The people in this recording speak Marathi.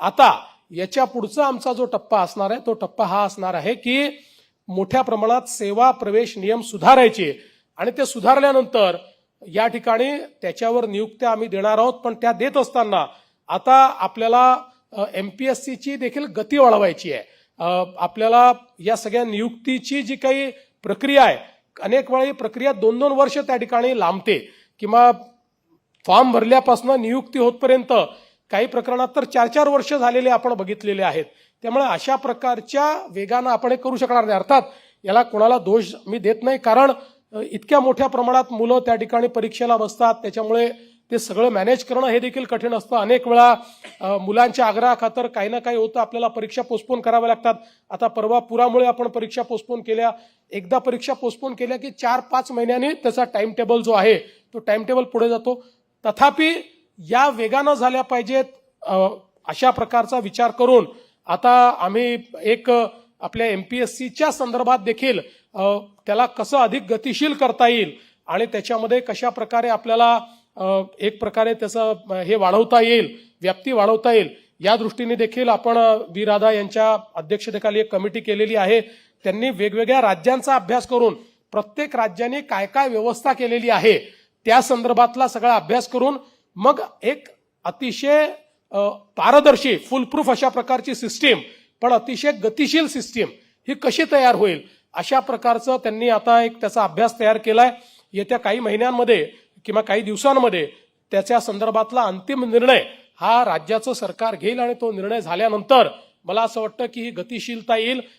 आता याच्या पुढचा आमचा जो टप्पा असणार आहे तो टप्पा हा असणार आहे की मोठ्या प्रमाणात सेवा प्रवेश नियम सुधारायचे आणि ते सुधारल्यानंतर या ठिकाणी त्याच्यावर नियुक्त्या आम्ही देणार आहोत पण त्या देत असताना आता आपल्याला एम पी एस सीची देखील गती वाढवायची आहे. आपल्याला या सगळ्या नियुक्तीची जी काही प्रक्रिया आहे अनेक वेळा ही प्रक्रिया दोन दोन वर्ष त्या ठिकाणी लांबते किंवा फॉर्म भरल्यापासून नियुक्ती होतपर्यंत काही प्रकरणात तर चार चार वर्ष झालेले आपण बघितलेले आहेत. त्यामुळे अशा प्रकारच्या वेगानं आपण हे करू शकणार नाही. अर्थात याला कोणाला दोष मी देत नाही. कारण इतक्या मोठ्या प्रमाणात मुलं त्या ठिकाणी परीक्षेला बसतात. त्याच्यामुळे ते सगळं मॅनेज करणं हे देखील कठीण असतं. अनेक वेळा मुलांच्या आग्रहाखातर काही ना काही होतं. आपल्याला परीक्षा पोस्टपोन कराव्या लागतात. आता परवा पुरामुळे आपण परीक्षा पोस्टपोन केल्या. एकदा परीक्षा पोस्टपोन केल्या की चार पाच महिन्यांनी त्याचा टाइम टेबल जो आहे तो टाइम टेबल पुढे जातो. तथापि या वेगानं झाल्या पाहिजेत अशा प्रकारचा विचार करून आता आम्ही एक आपल्या एम पी एस सीच्या संदर्भात देखील त्याला कसं अधिक गतिशील करता येईल आणि त्याच्यामध्ये कशा प्रकारे आपल्याला एक प्रकारे त्याचं हे वाढवता येईल व्याप्ती वाढवता येईल या दृष्टीने देखील आपण वी राधा यांच्या अध्यक्षतेखाली एक कमिटी केलेली आहे. त्यांनी वेगवेगळ्या राज्यांचा अभ्यास करून प्रत्येक राज्याने काय काय व्यवस्था केलेली आहे त्या संदर्भातला सगळा अभ्यास करून मग एक अतिशय पारदर्शी फुलप्रूफ अशा प्रकारची सिस्टीम पण अतिशय गतिशील सिस्टीम ही कशी तयार होईल? अशा प्रकारचं त्यांनी आता एक त्याचा अभ्यास तयार केलाय. येत्या काही महिन्यांमध्ये किंवा काही दिवसांमध्ये त्याच्या संदर्भातला अंतिम निर्णय हा राज्याचं सरकार घेईल आणि तो निर्णय झाल्यानंतर मला असं वाटतं की ही गतिशीलता येईल.